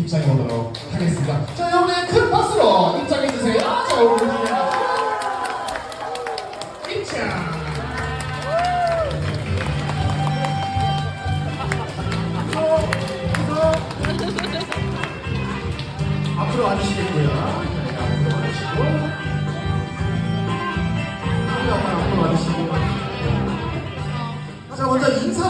입장해 보도록 하겠습니다. 자, 여러분의 큰 박수로 입장해 주세요. 자, 우리 입장. 앞으로 와주시겠고요. 네, 앞으로 와주시고.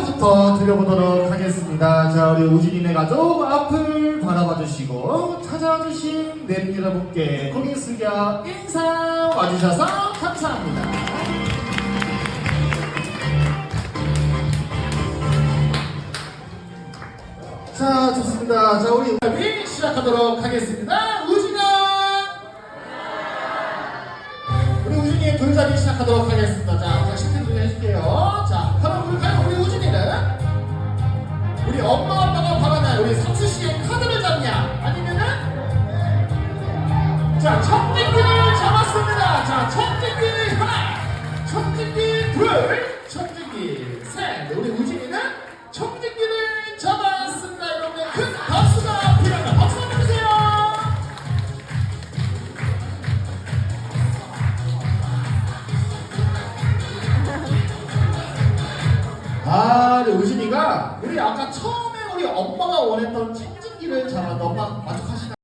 먼저 인사부터 드려보도록 하겠습니다. 자, 우리 우진이네 가족 앞을 바라봐 주시고, 찾아주신 내린 여러분께 고개 숙여 인사 와주셔서 감사합니다. 자, 좋습니다. 자, 우리 우리 시작하도록 하겠습니다. 우리 엄마 아빠가 바라냐, 우리 삼수 씨의 카드를 잡냐, 아니면은 자, 청진기를 잡았습니다. 자, 청진기 하나, 청진기 둘, 청진기 셋. 우리 우진이는 청진기를 잡았습니다. 여러분의 큰 박수가 필요합니다. 박수 한번 주세요. 아, 우리 우진이가 우리 아까 처음에 우리 엄마가 원했던 청진기를 잡았는데 엄마 만족하시나요?